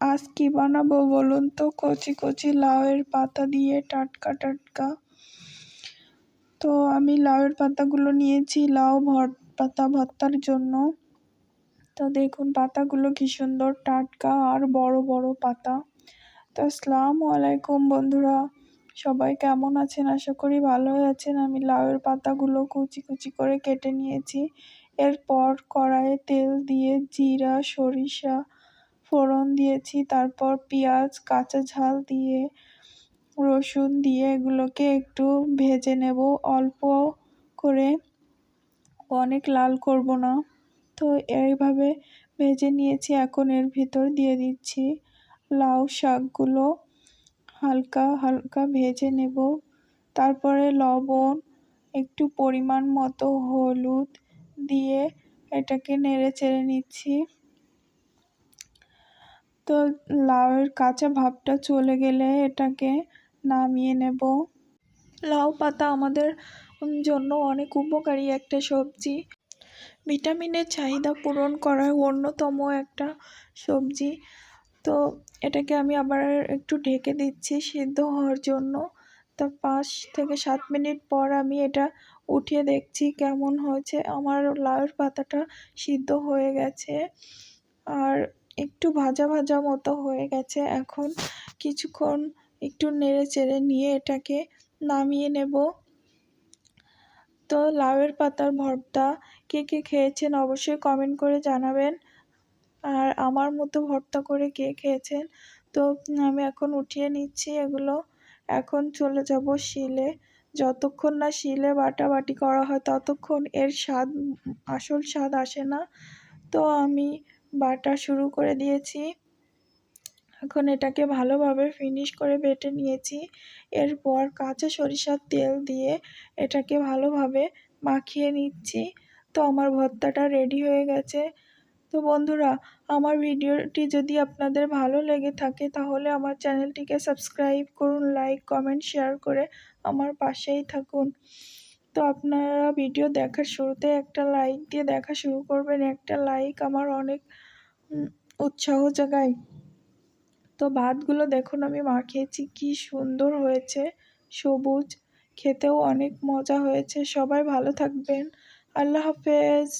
আজ কি বানাবো বলুন তো? কচি কচি লাউয়ের পাতা দিয়ে টাটকা টাটকা। তো আমি লাউয়ের পাতাগুলো নিয়েছি, লাউ ভর, পাতা ভর্তার জন্য। তো দেখুন পাতাগুলো কি সুন্দর টাটকা আর বড় বড় পাতা। তো আসসালামু আলাইকুম বন্ধুরা, সবাই কেমন আছেন? আশা করি ভালোই আছেন। আমি লাউয়ের পাতাগুলো কুচি কুচি করে কেটে নিয়েছি। এরপর কড়াইয়ে তেল দিয়ে জিরা, সরিষা ফোড়ন দিয়েছি, তারপর পেঁয়াজ, কাঁচা ঝাল দিয়ে, রসুন দিয়ে এগুলোকে একটু ভেজে নেব। অল্প করে। অনেক লাল করব না। তো এইভাবে ভেজে নিয়েছি, এখন এর ভিতর দিয়ে দিচ্ছি লাউ শাকগুলো। হালকা হালকা ভেজে নেব। তারপরে লবণ, একটু পরিমাণ মতো হলুদ দিয়ে এটাকে নেড়ে চেড়ে নিচ্ছি। তো লাউয়ের কাঁচা ভাবটা চলে গেলে এটাকে নামিয়ে নেব। লাউ পাতা আমাদের জন্য অনেক উপকারী একটা সবজি। ভিটামিনের চাহিদা পূরণ করার অন্যতম একটা সবজি। তো এটাকে আমি আবার একটু ঢেকে দিচ্ছি সিদ্ধ হওয়ার জন্য। তা পাঁচ থেকে সাত মিনিট পর আমি এটা উঠিয়ে দেখছি কেমন হয়েছে। আমার লাউয়ের পাতাটা সিদ্ধ হয়ে গেছে। আর একটু ভাজা ভাজা মতো হয়ে গেছে। এখন কিছুক্ষণ একটু নেড়ে চেড়ে নিয়ে এটাকে নামিয়ে নেব। তো লাউয়ের পাতার ভর্তা কে কে খেয়েছেন অবশ্যই কমেন্ট করে জানাবেন। আর আমার মতো ভর্তা করে কে খেয়েছেন? তো আমি এখন উঠিয়ে নিচ্ছি এগুলো। এখন চলে যাব শিলে। যতক্ষণ না শিলে বাটাবাটি করা হয় ততক্ষণ এর স্বাদ, আসল স্বাদ আসে না। তো আমি বাটা শুরু করে দিয়েছি। এখন এটাকে ভালোভাবে ফিনিশ করে বেটে নিয়েছি। এরপর কাঁচা সরিষার তেল দিয়ে এটাকে ভালোভাবে মাখিয়ে নিচ্ছি। তো আমার ভর্তাটা রেডি হয়ে গেছে। তো বন্ধুরা, আমার ভিডিওটি যদি আপনাদের ভালো লেগে থাকে, তাহলে আমার চ্যানেলটিকে সাবস্ক্রাইব করুন লাইক কমেন্ট শেয়ার করে আমার পাশেই থাকুন। তো আপনারা ভিডিও দেখার শুরুতে একটা লাইক দিয়ে দেখা শুরু করবেন। একটা লাইক আমার অনেক উৎসাহ জাগায়। তো ভাতগুলো দেখুন, আমি মাখিয়েছি কি সুন্দর হয়েছে। সবুজ, খেতেও অনেক মজা হয়েছে। সবাই ভালো থাকবেন। আল্লাহ হাফেজ।